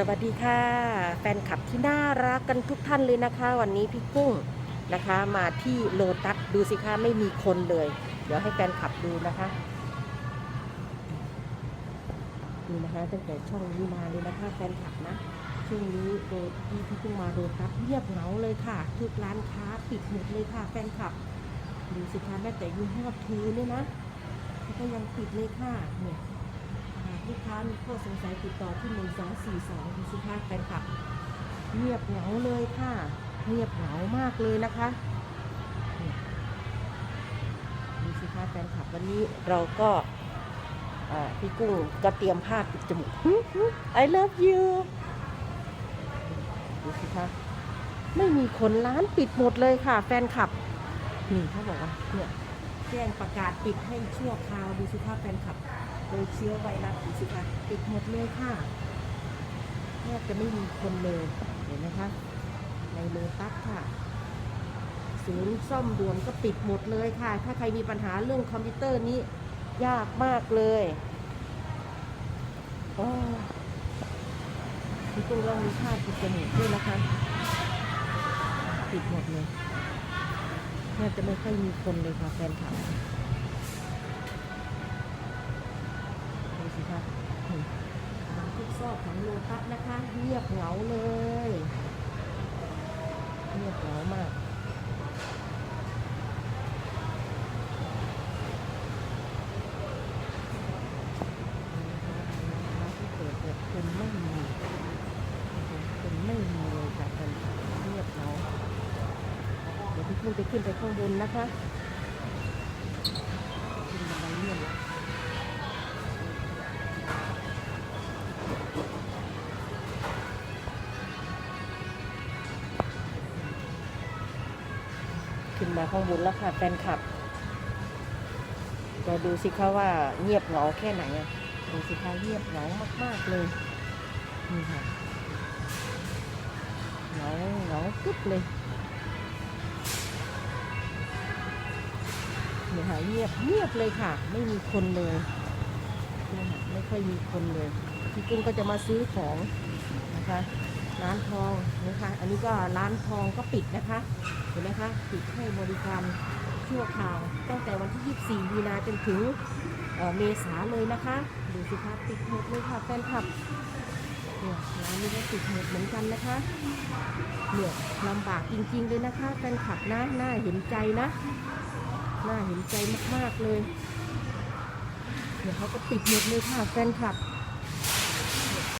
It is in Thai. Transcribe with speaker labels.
Speaker 1: สวัสดีค่ะ แฟนคลับที่น่ารักกันทุกท่านเลยนะคะ วันนี้พี่กุ้งนะคะ มาที่โลตัสดูสิคะไม่มีคนเลย เดี๋ยวให้แฟนคลับดูนะคะนี่นะคะตั้งแต่ช่องนี้มาเลยนะคะแฟนคลับนะช่วงนี้โดที่พี่กุ้งมาโลตัสเงียบเหงาเลยค่ะทุกร้านค้าปิดหมดเลยค่ะ แฟนคลับดูสิคะแม้แต่ยูฮอทูเนี่ยนะก็ยังปิดเลยค่ะเนี่ย ลูกค้ามีข้อสงสัยติดต่อที่ 1242ดูสิคะแฟนคลับ เงียบเหงาเลยค่ะ เงียบเหงามากเลยนะคะดูสิคะแฟนคลับวันนี้เราก็พี่กุ้งก็เตรียมผ้าปิดจมูก I love you ดูสิคะไม่มีคนร้านปิดหมดเลยค่ะ แฟนคลับ นี่เขาบอกว่าเนี่ยแจ้งประกาศปิดให้ชั่วคราวดูสิคะแฟนคลับ โดยเชื้อไวรัสดูสิคะปิดหมดเลยค่ะแทบจะไม่มีคนเลยเห็นไหมคะในโลตัสค่ะศูนย์ซ่อมด่วนก็ปิดหมดเลยค่ะ ถ้าใครมีปัญหาเรื่องคอมพิวเตอร์นี้ยากมากเลยโอ้พี่ตุ้งเรามีค่าปิดจมูกด้วยนะคะ ปิดหมดเลยแทบจะไม่ค่อยมีคนเลยค่ะแฟนคลับ ดูสิคะนี่ตามทุกซอกของ โลตัสนะคะเงียบเหงาเลยเงียบเหงามากที่เปิดเปิดคนไม่มีคนไม่มีเลยค่ะคนเงียบเหงาเดี๋ยวพี่พุ่งจะขึ้นไปข้างบนนะคะขึ้นบันไดเลื่อนแล้ว ขึ้นมาข้างบนแล้วค่ะแฟนคลับก็ดูสิคะว่าเงียบเหงาแค่ไหนอะดูสิคะเงียบเหงามาก ๆ เลยนี่ค่ะเหงาเหงาปุ๊บเลยนี่ค่ะเงียบเงียบเลยค่ะ ไม่มีคนเลยไม่ค่อยมีคนเลยพี่กุ้งก็จะมาซื้อของนะคะ ร้านทองนะคะ อันนี้ก็ร้านทองก็ปิดนะคะ เห็นไหมคะ ปิดให้บริการชั่วคราว ตั้งแต่วันที่ 24 มีนาจนถึงเเมษาเลยนะคะ ดูสิคะปิดหมดเลยค่ะแฟนคลับเนี่ยร้านนี้ก็ปิดหมดเหมือนกันนะคะเนี่ยลำบากจริงๆเลยนะคะแฟนคลับนะน่าเห็นใจนะน่าเห็นใจมากๆเลยเนี่ยวเขาก็ปิดหมดเลยค่ะแฟนคลับ